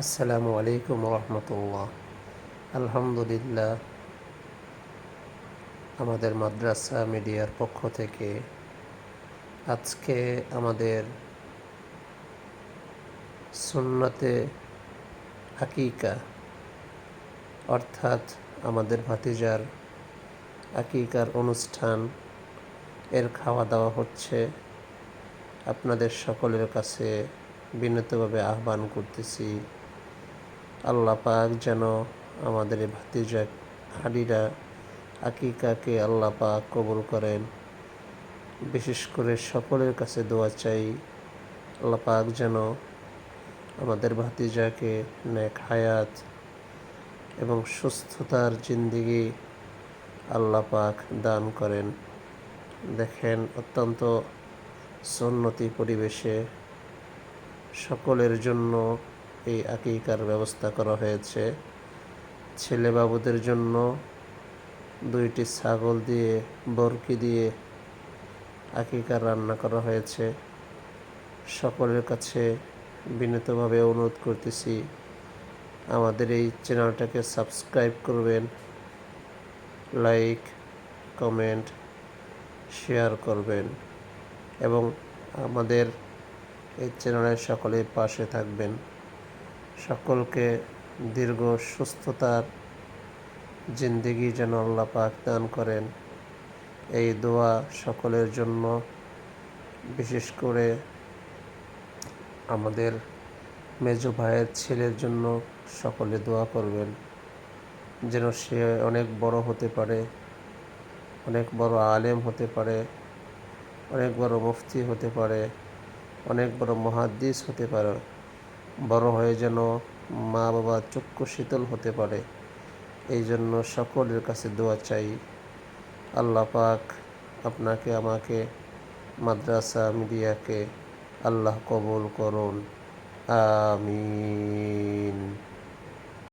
আসসালামু আলাইকুম রহমতুল্লাহ। আলহামদুলিল্লাহ। আমাদের মাদ্রাসা মিডিয়ার পক্ষ থেকে আজকে আমাদের সুন্নতে আকিকা, অর্থাৎ আমাদের ভাতিজার আকিকার অনুষ্ঠান, এর খাওয়া দাওয়া হচ্ছে। আপনাদের সকলের কাছে বিনীতভাবে আহ্বান করতেছি। আল্লাহ পাক যেন আমাদের এই ভাতিজা হাডিরা আকিকাকে আল্লাহ পাক কবুল করেন। বিশেষ করে সকলের কাছে দোয়া চাই, আল্লাহ পাক যেন আমাদের ভাতিজাকে নেক হায়াত এবং সুস্থতার জিন্দিগি আল্লাহ পাক দান করেন। দেখেন অত্যন্ত সন্নতি পরিবেশে সকলের জন্য এই আকিকার ব্যবস্থা করা হয়েছে। ছেলে বাবুদের জন্য দুইটি ছাগল দিয়ে, বরকি দিয়ে আকিকার রান্না করা হয়েছে। সকলের কাছে বিনীতভাবে অনুরোধ করতেছি, আমাদের এই চ্যানেলটাকে সাবস্ক্রাইব করবেন, লাইক, কমেন্ট, শেয়ার করবেন এবং আমাদের এই চ্যানেলের সকলে পাশে থাকবেন। সকলকে দীর্ঘ সুস্থতার জিন্দিগি যেন আল্লাহ পাক দান করেন। এই দোয়া সকলের জন্য, বিশেষ করে আমাদের মেজো ভাইয়ের ছেলের জন্য সকলে দোয়া করবেন, যেন সে অনেক বড় হতে পারে, অনেক বড় আলেম হতে পারে, অনেক বড় মুফতি হতে পারে, অনেক বড় মহাদ্দিস হতে পারে। বড় হয়ে যেন মা বাবা চক্ষু শীতল হতে পারে। এই জন্য সকলের কাছে দোয়া চাই। আল্লাহ পাক আপনাকে, আমাকে, মাদ্রাসা মিডিয়াকে আল্লাহ কবুল করুন। আমিন।